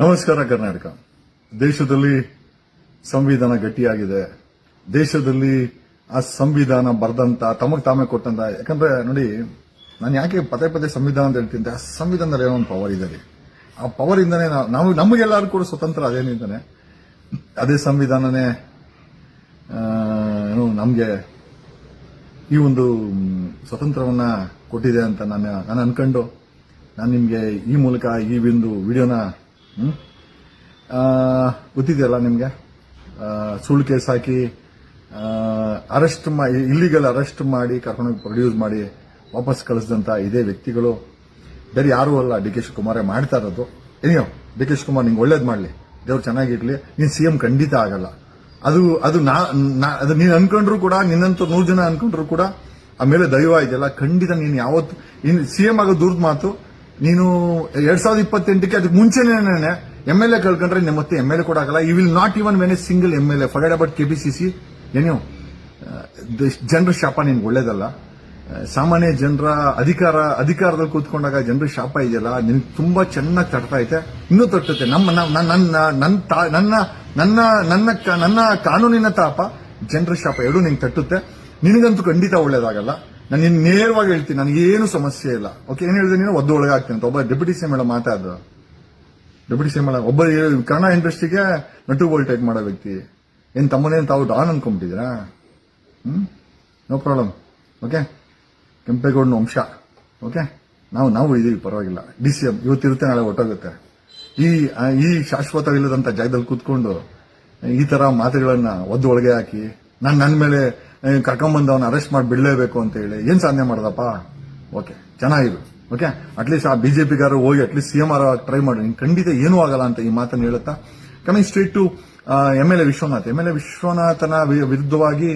ನಮಸ್ಕಾರ ಕರ್ನಾಟಕ. ದೇಶದಲ್ಲಿ ಸಂವಿಧಾನ ಗಟ್ಟಿಯಾಗಿದೆ. ದೇಶದಲ್ಲಿ ಆ ಸಂವಿಧಾನ ಬರೆದಂತ ತಮಗ್ ತಾಮೇ ಕೊಟ್ಟಂತ. ಯಾಕಂದ್ರೆ ನೋಡಿ, ನಾನು ಯಾಕೆ ಪದೇ ಪದೇ ಸಂವಿಧಾನ ಅಂತ ಹೇಳ್ತೀನಿ ಆ ಸಂವಿಧಾನದಲ್ಲಿ ಏನೋ ಒಂದು ಪವರ್ ಇದೆ ರೀ. ಆ ಪವರ್ ಇಂದನೇ ನಾವು- ನಮಗೆಲ್ಲರೂ ಕೂಡ ಸ್ವತಂತ್ರ ಅದೇನಿದ್ದಾನೆ ಅದೇ ಸಂವಿಧಾನನೇ ಏನು ನಮಗೆ ಈ ಒಂದು ಸ್ವತಂತ್ರವನ್ನ ಕೊಟ್ಟಿದೆ ಅಂತ ನಾನು ನಾನು ಅನ್ಕೊಂಡು. ನಾನು ನಿಮಗೆ ಈ ಮೂಲಕ ಈ ಒಂದು ವಿಡಿಯೋನ ಆ, ಗೊತ್ತಿದೆಯಲ್ಲ ನಿಮಗೆ? ಸುಳ್ಳು ಕೇಸ್ ಹಾಕಿ ಅರೆಸ್ಟ್ ಮಾಡಿ ಇಲ್ಲಿಗಲ್ ಅರೆಸ್ಟ್ ಮಾಡಿ ಕರ್ಕೊಂಡೋಗಿ ಪ್ರೊಡ್ಯೂಸ್ ಮಾಡಿ ವಾಪಸ್ ಕಳಿಸಿದಂತ ಇದೇ ವ್ಯಕ್ತಿಗಳು. ಬೇರೆ ಯಾರೂ ಅಲ್ಲ ಡಿ ಕೆ ಶಿವಕುಮಾರೇ ಮಾಡ್ತಾ ಇರೋದು. ಏನೋ ಡಿ ಕೆ ಶಿವಕುಮಾರ್ ನಿಂಗೆ ಒಳ್ಳೇದು ಮಾಡಲಿ. ದೇವ್ರು ಚೆನ್ನಾಗಿರ್ಲಿ. ನೀನ್ ಸಿಎಂ ಖಂಡಿತ ಆಗಲ್ಲ. ಅದು ಅದು ಅದು ನೀನ್ ಅನ್ಕೊಂಡ್ರು ಕೂಡ ನಿನ್ನಂತ ನೂರು ಜನ ಅನ್ಕೊಂಡ್ರು ಕೂಡ ಆಮೇಲೆ ದೈವ ಇದೆಯಲ್ಲ ಖಂಡಿತ ನೀನು ಯಾವತ್ತು ಸಿ ಎಂ ಆಗೋ ದೂರದ ಮಾತು ನೀನು ಎರಡ್ ಸಾವಿರದ ಇಪ್ಪತ್ತೆಂಟಕ್ಕೆ ಅದಕ್ಕೆ ಮುಂಚೆನೇ ಎಂ ಎಲ್ ಎ ಕಳ್ಕೊಂಡ್ರೆ ನಿಮ್ಮ ಮತ್ತೆ ಎಂ ಎಲ್ ಎ ಕೂಡ ಆಗಲ್ಲ. You will not even when a single M L A forget about C ಏನೋ? ಜನರ ಶಾಪ ನಿನ್ಗೆ ಒಳ್ಳೇದಲ್ಲ. ಸಾಮಾನ್ಯ ಜನರ ಅಧಿಕಾರ, ಅಧಿಕಾರದಲ್ಲಿ ಕೂತ್ಕೊಂಡಾಗ ಜನರ ಶಾಪ ಇದೆಯಲ್ಲ, ನಿನ್ ತುಂಬಾ ಚೆನ್ನಾಗಿ ತಡ್ತಾ ಐತೆ. ಇನ್ನೂ ತಟ್ಟುತ್ತೆ ನಮ್ಮ ನನ್ನ ನನ್ನ ನನ್ನ ನನ್ನ ಕ- ನನ್ನ ಕಾನೂನಿನ ತಾಪ ಜನರ ಶಾಪ ಎರಡೂ ನಿಂಗೆ ತಟ್ಟುತ್ತೆ. ನಿನಗಂತೂ ಖಂಡಿತ ಒಳ್ಳೇದಾಗಲ್ಲ. ನಾನು ನೇರವಾಗಿ ಹೇಳ್ತೀನಿ, ನನಗೇನು ಸಮಸ್ಯೆ ಇಲ್ಲ. ಓಕೆ ಏನು ಹೇಳಿದೆ ನೀನು? ಒದ್ದು ಒಳಗಾಗ್ತೀನಿ ಅಂತ. ಒಬ್ಬ ಡೆಪ್ಯೂಟಿ ಸಿ ಮೇಡಮ್ ಮಾತಾಡ್ದು. ಡೆಪ್ಯೂಟಿ ಸಿ ಮೇಡಮ್ ಒಬ್ಬ ಕನ್ನಡ ಇಂಡಸ್ಟ್ರಿಗೆ ನಟು ವೋಲ್ಟೇಜ್ ಮಾಡೋ ವ್ಯಕ್ತಿ. ಏನು ತಮ್ಮನೇನು ತಾವು ಡಾನ್ ಅನ್ಕೊಂಬಿಟ್ಟಿದ್ದೀರಾ? ಹ್ಮ್? ನೋ ಪ್ರಾಬ್ಲಮ್ ಓಕೆ ಕೆಂಪೇಗೌಡನ ವಂಶ. ಓಕೆ ನಾವು ನಾವು ಇದೀವಿ, ಪರವಾಗಿಲ್ಲ. ಡಿ ಸಿ ಎಂ ಇವತ್ತಿರುತ್ತೆ ನಾಳೆ ಹೊಟ್ಟೋಗುತ್ತೆ ಈ ಈ ಶಾಶ್ವತವಿಲ್ಲದಂತ ಜಾಗದಲ್ಲಿ ಕೂತ್ಕೊಂಡು ಈ ತರ ಮಾತುಗಳನ್ನ ಒದ್ದು ಒಳಗೆ ಹಾಕಿ, ನಾನು ನನ್ನ ಮೇಲೆ ಕರ್ಕೊಂಬಂದು ಅವನ್ನ ಅರೆಸ್ಟ್ ಮಾಡಿ ಬಿಡಲೇಬೇಕು ಅಂತ ಹೇಳಿ. ಏನ್ ಸಾಧನೆ ಮಾಡ್ದಪ್ಪ? ಓಕೆ ಚೆನ್ನಾಗಿರು ಓಕೆ ಅಟ್ಲೀಸ್ಟ್ ಆ ಬಿಜೆಪಿಗಾರು ಹೋಗಿ ಅಟ್ಲೀಸ್ಟ್ ಸಿಎಂ ಆರ್ ಟ್ರೈ ಮಾಡಿ. ನಿಂಗೆ ಖಂಡಿತ ಏನೂ ಆಗಲ್ಲ ಅಂತ ಈ ಮಾತನ್ನು ಹೇಳುತ್ತಾ? Coming straight to M L A Vishwanath. M L A ವಿಶ್ವನಾಥನ ವಿರುದ್ಧವಾಗಿ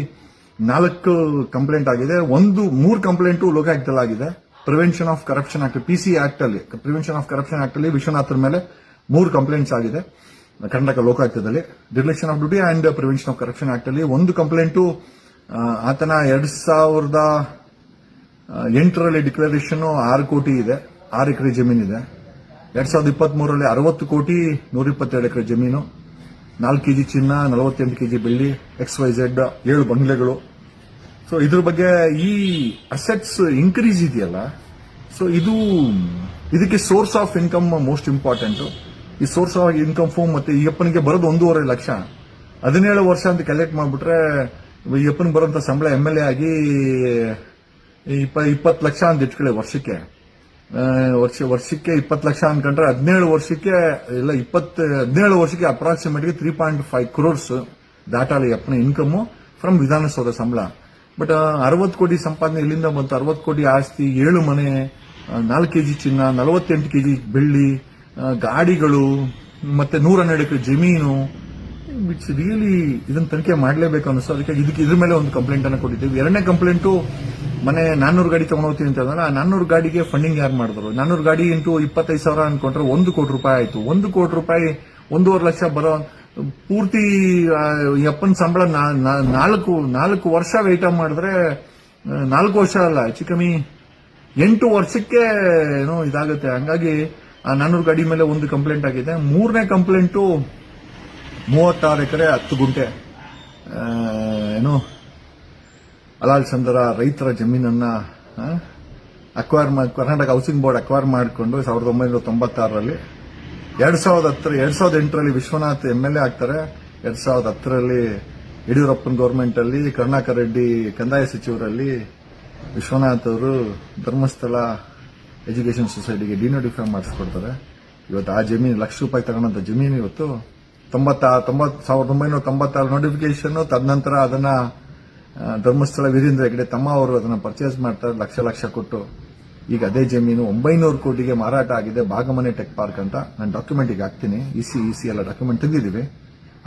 ನಾಲ್ಕು ಕಂಪ್ಲೇಂಟ್ ಆಗಿದೆ. ಒಂದು, ಮೂರು ಕಂಪ್ಲೇಂಟು ಲೋಕಾಯುಕ್ತದಲ್ಲಿ ಆಗಿದೆ. Prevention of corruption act PC act ಅಲ್ಲಿ ಪ್ರಿವೆನ್ಷನ್ ಆಫ್ ಕರಪ್ಷನ್ ಆಕ್ಟ್ ಅಲ್ಲಿ ವಿಶ್ವನಾಥರ ಮೇಲೆ ಮೂರು ಕಂಪ್ಲೇಂಟ್ಸ್ ಆಗಿದೆ. Karnataka ಲೋಕಾಯುಕ್ತದಲ್ಲಿ. Direction of duty and prevention of corruption act ಅಲ್ಲಿ ಒಂದು ಕಂಪ್ಲೇಂಟು ಆತನ ಎರಡ್ ಸಾವಿರದ ಎಂಟರಲ್ಲಿ ಡಿಕ್ಲರೇಷನ್ ಆರು ಕೋಟಿ ಇದೆ, ಆರು ಎಕರೆ ಜಮೀನಿದೆ ಎರಡ್ ಸಾವಿರದ ಇಪ್ಪತ್ತ್ ಮೂರರಲ್ಲಿ ಅರವತ್ತು ಕೋಟಿ, ನೂರ ಇಪ್ಪತ್ತೆರಡು ಎಕರೆ ಜಮೀನು, ನಾಲ್ಕು ಕೆಜಿ ಚಿನ್ನ, ನಲವತ್ತೆಂಟು ಕೆಜಿ ಬೆಳ್ಳಿ ಎಕ್ಸ್ ವೈ ಝೆಡ್ ಏಳು ಬಂಗ್ಲೆಗಳು. ಸೊ ಇದ್ರ ಬಗ್ಗೆ ಈ ಅಸೆಟ್ಸ್ ಇನ್ಕ್ರೀಸ್ ಇದೆಯಲ್ಲ? ಸೊ ಇದು, ಇದಕ್ಕೆ source of income most important ಈ ಸೋರ್ಸ್ ಆಫ್ ಇನ್ಕಮ್ ಫೋಮ್ ಮತ್ತೆ ಈ ಅಪ್ಪನಿಗೆ ಬರೋದು ಒಂದೂವರೆ ಲಕ್ಷ. ಹದಿನೇಳು ವರ್ಷ ಅಂತ ಕಲೆಕ್ಟ್ ಮಾಡ್ಬಿಟ್ರೆ ಈ ಬರುವಂಥ ಸಂಬಳ ಎಂ ಎಲ್ ಎ ಆಗಿ ಇಪ್ಪ, ಇಪ್ಪತ್ತು ಲಕ್ಷ ಅಂತ ಇಟ್ಕೊಳ್ಳಿ ವರ್ಷಕ್ಕೆ. ವರ್ಷ, ವರ್ಷಕ್ಕೆ ಇಪ್ಪತ್ತು ಲಕ್ಷ ಅನ್ಕೊಂಡ್ರೆ ಹದಿನೇಳು ವರ್ಷಕ್ಕೆ, ಇಲ್ಲ ಇಪ್ಪತ್ತು, ಹದಿನೇಳು ವರ್ಷಕ್ಕೆ approximately three point five crores ದಾಟಾಳಿ ಅಪ್ಪನ ಇನ್ಕಮ್ ಫ್ರಮ್ ವಿಧಾನಸೌಧ ಸಂಬಳ. ಬಟ್ ಅರವತ್ತು ಕೋಟಿ ಸಂಪಾದನೆ ಇಲ್ಲಿಂದ ಬಂತು. ಅರವತ್ತು ಕೋಟಿ ಆಸ್ತಿ, ಏಳು ಮನೆ ನಾಲ್ಕು ಕೆಜಿ ಚಿನ್ನ, ನಲವತ್ತೆಂಟು ಕೆಜಿ ಬೆಳ್ಳಿ ಗಾಡಿಗಳು, ಮತ್ತೆ ನೂರ ಹನ್ನೆರಡು ಜಮೀನು ಇಟ್ಸ್ ರಿಯಲಿ ಇದನ್ನ ತನಿಖೆ ಮಾಡಲೇಬೇಕು ಅನಿಸ್ತು ಅದಕ್ಕೆ ಇದಕ್ಕೆ ಇದ್ರ ಮೇಲೆ ಒಂದು ಕಂಪ್ಲೇಂಟ್ ಅನ್ನು ಕೊಟ್ಟಿದ್ದೀವಿ. ಎರಡನೇ ಕಂಪ್ಲೇಂಟು ಮನೆ ನಾನ್ನೂರು ಗಾಡಿ ತಗೊಂಡೋಗ್ತೀನಿ ಅಂತ ಹೇಳಿದ್ರೆ ಆ ನಾನ್ನೂರು ಗಾಡಿಗೆ ಫಂಡಿಂಗ್ ಯಾರು ಮಾಡಿದ್ರು? ನಾನ್ನೂರು ಗಾಡಿ ಇಂಟು ಇಪ್ಪತ್ತೈದು ಸಾವಿರ ಅನ್ಕೊಂಡ್ರೆ ಒಂದು ಕೋಟಿ ರೂಪಾಯಿ ಆಯಿತು. ಒಂದು ಕೋಟಿ ರೂಪಾಯಿ ಒಂದೂವರೆ ಲಕ್ಷ ಬರೋ ಪೂರ್ತಿ ಅಪ್ಪನ ಸಂಬಳ ನಾಲ್ಕು ನಾಲ್ಕು ವರ್ಷ ವೆಯ್ಟ್ ಮಾಡಿದ್ರೆ ನಾಲ್ಕು ವರ್ಷ ಅಲ್ಲ, ಹೆಚ್ಚು ಕಮ್ಮಿ ಎಂಟು ವರ್ಷಕ್ಕೆ ಏನೋ ಇದಾಗುತ್ತೆ. ಹಂಗಾಗಿ ಆ ನಾನ್ನೂರು ಗಾಡಿ ಮೇಲೆ ಒಂದು ಕಂಪ್ಲೇಂಟ್ ಆಗಿದೆ. ಮೂರನೇ ಕಂಪ್ಲೇಂಟು ಮೂವತ್ತಾರು ಎಕರೆ ಹತ್ತು ಗುಂಟೆ ಏನು, ಅಲಾಲ್ ಚಂದರ ರೈತರ ಜಮೀನನ್ನ acquire Karnataka housing board acquire ಮಾಡಿಕೊಂಡು ಸಾವಿರದ ಒಂಬೈನೂರ ತೊಂಬತ್ತಾರರಲ್ಲಿ ಎರಡು ಸಾವಿರದ ಹತ್ತರ, ಎರಡು ಸಾವಿರದ ಎಂಟರಲ್ಲಿ ವಿಶ್ವನಾಥ್ ಎಂ ಎಲ್ ಎ ಆಗ್ತಾರೆ, ಎರಡು ಸಾವಿರದ ಹತ್ತರಲ್ಲಿ ಯಡಿಯೂರಪ್ಪನ ಗೌರ್ಮೆಂಟಲ್ಲಿ, ಕರುಣಾಕರ್ ರೆಡ್ಡಿ ಕಂದಾಯ ಸಚಿವರಲ್ಲಿ ವಿಶ್ವನಾಥ್ ಅವರು ಧರ್ಮಸ್ಥಳ ಎಜುಕೇಶನ್ ಸೊಸೈಟಿಗೆ ಡಿನೋಟಿಫೈ ಮಾಡಿಸ್ಕೊಡ್ತಾರೆ. ಇವತ್ತು ಆ ಜಮೀನು ಲಕ್ಷ ರೂಪಾಯಿ ತಗೊಂಡಂತ ಜಮೀನು ಇವತ್ತು ತೊಂಬತ್ತ, ತೊಂಬತ್, ಸಾವಿರದ ಒಂಬೈನೂರ ತೊಂಬತ್ತಾರು ನೋಟಿಫಿಕೇಶನ್ ತದನಂತರ ಅದನ್ನ ಧರ್ಮಸ್ಥಳ ವೀರೇಂದ್ರ ಹೆಗಡೆ ತಮ್ಮ ಅವರು ಅದನ್ನ ಪರ್ಚೇಸ್ ಮಾಡ್ತಾರೆ, ಲಕ್ಷ ಲಕ್ಷ ಕೊಟ್ಟು. ಈಗ ಅದೇ ಜಮೀನು ಒಂಬೈನೂರು ಕೋಟಿಗೆ ಮಾರಾಟ ಆಗಿದೆ, ಭಾಗಮನೆ ಟೆಕ್ ಪಾರ್ಕ್ ಅಂತ. ನಾನು ಡಾಕ್ಯುಮೆಂಟ್ ಈಗ ಹಾಕ್ತೀನಿ. ಇಸಿ ಇಸಿ ಎಲ್ಲ ಡಾಕ್ಯುಮೆಂಟ್ ತೆಗೆದಿದ್ದೀವಿ.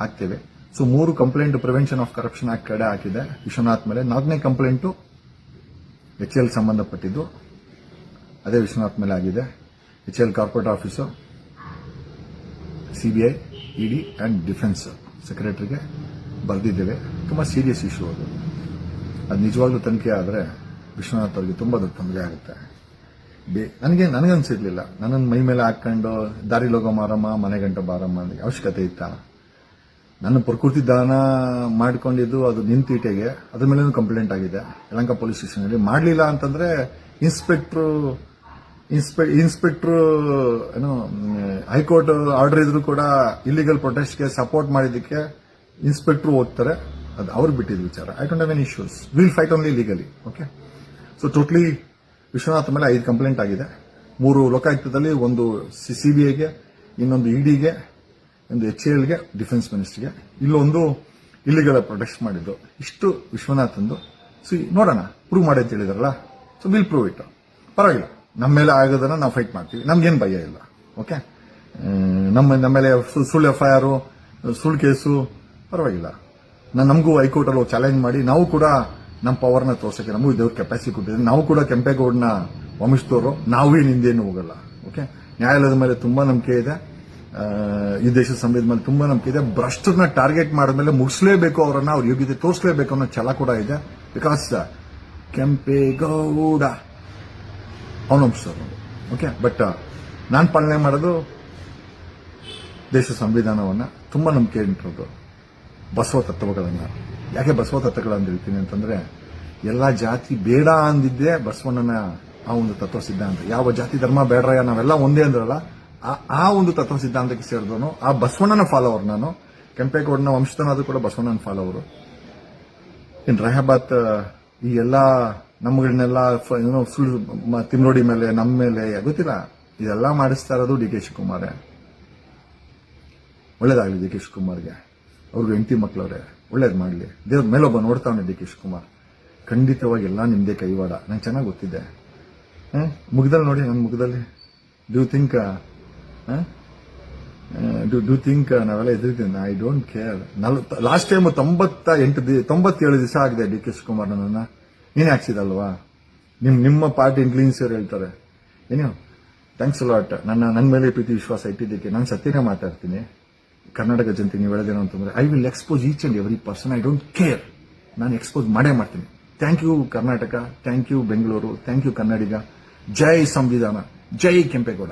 ಹಾಕ್ತೇವೆ. ಸೊ ಮೂರು complaint prevention of corruption act ಕಡೆ ಹಾಕಿದೆ. ವಿಶ್ವನಾಥ್ ಮೇಲೆ ನಾಲ್ಕನೇ ಕಂಪ್ಲೇಂಟು ಎಚ್ ಎಲ್ ಸಂಬಂಧಪಟ್ಟಿದ್ದು. ಅದೇ ವಿಶ್ವನಾಥ್ ಮೇಲೆ ಆಗಿದೆ. H L corporate office CBI ED and defence ಸೆಕ್ರೆಟರಿಗೆ ಬರೆದಿದ್ದೇವೆ. ತುಂಬಾ ಸೀರಿಯಸ್ ಇಶ್ಯೂ ಅದು. ಅದು ನಿಜವಾಗ್ಲೂ ತನಿಖೆ ಆದರೆ ವಿಶ್ವನಾಥ್ ಅವರಿಗೆ ತುಂಬಾ ದೊಡ್ಡ ತೊಂದರೆ ಆಗುತ್ತೆ. ಬೇ ನನಗೆ, ನನಗನ್ಸಿರ್ಲಿಲ್ಲ. ನನ್ನನ್ನು ಮೈ ಮೇಲೆ ದಾರಿ ಹೋಗೋ ಮಾರಮ್ಮ, ಮನೆ ಗಂಟ ಬಾರಮ್ಮ ಅನ್ನೋ ಅವಶ್ಯಕತೆ ಇತ್ತ? ನನ್ನ ಪ್ರಕೃತಿ ದಾನ ಮಾಡ್ಕೊಂಡಿದ್ದು ಅದು ನಿಂತೀಟೆಗೆ, ಅದ್ರ ಮೇಲೇನು ಕಂಪ್ಲೇಂಟ್ ಆಗಿದೆ. ಯಲಂಕ ಪೊಲೀಸ್ ಸ್ಟೇಷನಲ್ಲಿ ಮಾಡಲಿಲ್ಲ ಅಂತಂದ್ರೆ ಇನ್ಸ್ಪೆಕ್ಟ್ರು ಇನ್ಸ್ಪೆ, ಇನ್ಸ್ಪೆಕ್ಟರ್, ಏನು, ಹೈಕೋರ್ಟ್ ಆರ್ಡರ್ ಇದ್ರು ಕೂಡ ಇಲ್ಲಿಗಲ್ ಪ್ರೊಟೆಸ್ಟ್ಗೆ ಸಪೋರ್ಟ್ ಮಾಡಿದ್ದಕ್ಕೆ ಇನ್ಸ್ಪೆಕ್ಟರ್ ಹೋಗ್ತಾರೆ ಅದು ಅವ್ರು ಬಿಟ್ಟಿದ್ದು ವಿಚಾರ. I don't have any issues will fight only legally okay so totally Vishwanath ಮೇಲೆ ಐದು ಕಂಪ್ಲೇಂಟ್ ಆಗಿದೆ. ಮೂರು ಲೋಕಾಯುಕ್ತದಲ್ಲಿ, ಒಂದು ಸಿಬಿಐಗೆ ಇನ್ನೊಂದು ಇಡಿಗೆ ಒಂದು ಎಚ್ ಎಲ್ಗೆ ಡಿಫೆನ್ಸ್ ಮಿನಿಸ್ಟರ್ಗೆ ಇಲ್ಲೊಂದು ಇಲ್ಲಿಗಳ ಪ್ರೊಟೆಸ್ಟ್ ಮಾಡಿದ್ದು. ಇಷ್ಟು ವಿಶ್ವನಾಥಂದು. ಸೊ ನೋಡೋಣ. ಪ್ರೂವ್ ಮಾಡಿ ಅಂತ ಹೇಳಿದಾರಲ್ಲ. ಸೊ ವಿಲ್ ಪ್ರೂವ್ ಇಟ್ ಪರವಾಗಿಲ್ಲ. ನಮ್ಮ ಮೇಲೆ ಆಗೋದನ್ನ ನಾವು ಫೈಟ್ ಮಾಡ್ತೀವಿ. ನಮ್ಗೇನು ಭಯ ಇಲ್ಲ. ಓಕೆ ನಮ್ಮ ನಮ್ಮ ಮೇಲೆ ಸುಳ್ಳು ಎಫ್ ಐ ಆರು ಸುಳ್ಳು ಕೇಸು, ಪರವಾಗಿಲ್ಲ. ನಾನು ನಮಗೂ ಹೈಕೋರ್ಟಲ್ಲಿ ಚಾಲೆಂಜ್ ಮಾಡಿ, ನಾವು ಕೂಡ ನಮ್ಮ ಪವರ್ನ ತೋರ್ಸಕ್ಕೆ, ನಮಗೂ ದೇವ್ರ ಕೆಪಾಸಿಟಿ ಕೊಟ್ಟಿದ್ದೀವಿ ನಾವು ಕೂಡ ಕೆಂಪೇಗೌಡನ ವಂಶದವರು ನಾವೇ ನಿಂದೇನು ಹೋಗಲ್ಲ. ಓಕೆ ನ್ಯಾಯಾಲಯದ ಮೇಲೆ ತುಂಬಾ ನಂಬಿಕೆ ಇದೆ. ಈ ದೇಶದ ಸಂವಿಧಾನ ಮೇಲೆ ತುಂಬಾ ನಂಬಿಕೆ ಇದೆ. ಭ್ರಷ್ಟರನ್ನ ಟಾರ್ಗೆಟ್ ಮಾಡಿದ್ಮೇಲೆ ಮುಗಿಸ್ಲೇಬೇಕು ಅವರನ್ನ, ಅವ್ರ ಯೋಗ್ಯತೆ ತೋರಿಸಲೇಬೇಕು ಅನ್ನೋ ಛಲ ಕೂಡ ಇದೆ. ಬಿಕಾಸ್ ಕೆಂಪೇಗೌಡ ಅವನ ಸರ್ ಓಕೆ ಬಟ್ ನಾನು ಪಾಲನೆ ಮಾಡೋದು ದೇಶ ಸಂವಿಧಾನವನ್ನು ತುಂಬ ನಂಬಿಕೆ ಇಟ್ಟಿರೋದು. ಬಸವ ತತ್ವಗಳನ್ನು. ಯಾಕೆ ಬಸವ ತತ್ವಗಳನ್ನು ಹೇಳ್ತೀನಿ ಅಂತಂದರೆ, ಎಲ್ಲ ಜಾತಿ ಬೇಡ ಅಂದಿದ್ದೆ ಬಸವಣ್ಣನ ಆ ಒಂದು ತತ್ವ ಸಿದ್ಧಾಂತ ಯಾವ ಜಾತಿ ಧರ್ಮ ಬೇಡ್ರಯ್ಯ ನಾವೆಲ್ಲ ಒಂದೇ ಅಂದ್ರಲ್ಲ, ಆ- ಒಂದು ತತ್ವ ಸಿದ್ಧಾಂತಕ್ಕೆ ಸೇರಿದವನು, ಆ ಬಸವಣ್ಣನ ಫಾಲೋವರ್ ನಾನು. ಕೆಂಪೇಗೌಡನ ವಂಶದನಾದ್ರೂ ಕೂಡ ಬಸವಣ್ಣನ ಫಾಲೋವರು ಇನ್ ರಹಬಾತ್ ಈ ಎಲ್ಲ ನಮ್ಗಳನ್ನೆಲ್ಲ ಏನೋ ಫುಲ್ ತಿಮ್ರೋಡಿ ಮೇಲೆ ನಮ್ಮ ಮೇಲೆ, ಗೊತ್ತಿಲ್ಲ. ಇದೆಲ್ಲ ಮಾಡಿಸ್ತಾ ಇರೋದು ಡಿ ಕೆ ಶಿವಕುಮಾರೇ. ಒಳ್ಳೇದಾಗ್ಲಿ ಡಿ ಕೆ ಶಿವಕುಮಾರ್ಗೆ. ಅವ್ರಿಗೆ ಹೆಂಡತಿ ಮಕ್ಕಳವ್ರೆ ಒಳ್ಳೇದು ಮಾಡಲಿ. ದೇವ್ರ ಮೇಲೊಬ್ಬ ನೋಡ್ತಾವನೆ ಡಿ ಕೆ ಶಿವಕುಮಾರ್. ಖಂಡಿತವಾಗಿ ಎಲ್ಲ ನಿಮ್ಮದೇ ಕೈವಾಡ. ನಂಗೆ ಚೆನ್ನಾಗಿ ಗೊತ್ತಿದೆ. ಮುಗ್ದಲ್ಲಿ ನೋಡಿ ನನ್ನ ಮುಖದಲ್ಲಿ do think do do think ನಾವೆಲ್ಲ ಎದುರಿದ್ದೀನಿ I don't care last time ತೊಂಬತ್ತ ಎಂಟು ದಿ- ತೊಂಬತ್ತೇಳು ದಿವಸ ಆಗಿದೆ ಡಿ ಕೆ ಶಿವಕುಮಾರ್ ನನ್ನ ನೀನು ಹಾಕ್ಸಿದಲ್ವಾ ನಿಮ್, ನಿಮ್ಮ ಪಾರ್ಟಿ ಇಂಟೆಲಿಜೆನ್ಸಿಯರ್ ಹೇಳ್ತಾರೆ. ಏನೋ ಥ್ಯಾಂಕ್ಸ್ ಲಾಟ್ ನನ್ನ ನನ್ನ ಮೇಲೆ ಪ್ರೀತಿ ವಿಶ್ವಾಸ ಇಟ್ಟಿದ್ದಕ್ಕೆ ನಾನು ಸತ್ಯನೇ ಮಾತಾಡ್ತೀನಿ. ಕರ್ನಾಟಕ ಜನತೆ ನೀವು ಹೇಳೋದೇನು ಅಂತಂದ್ರೆ I will expose each and every person I don't care ನಾನು ಎಕ್ಸ್ಪೋಸ್ ಮಾಡೇ ಮಾಡ್ತೀನಿ. Thank you Karnataka. Thank you Bengaluru. Thank you Kannadiga. ಜೈ ಸಂವಿಧಾನ. ಜೈ ಕೆಂಪೇಗೌಡ.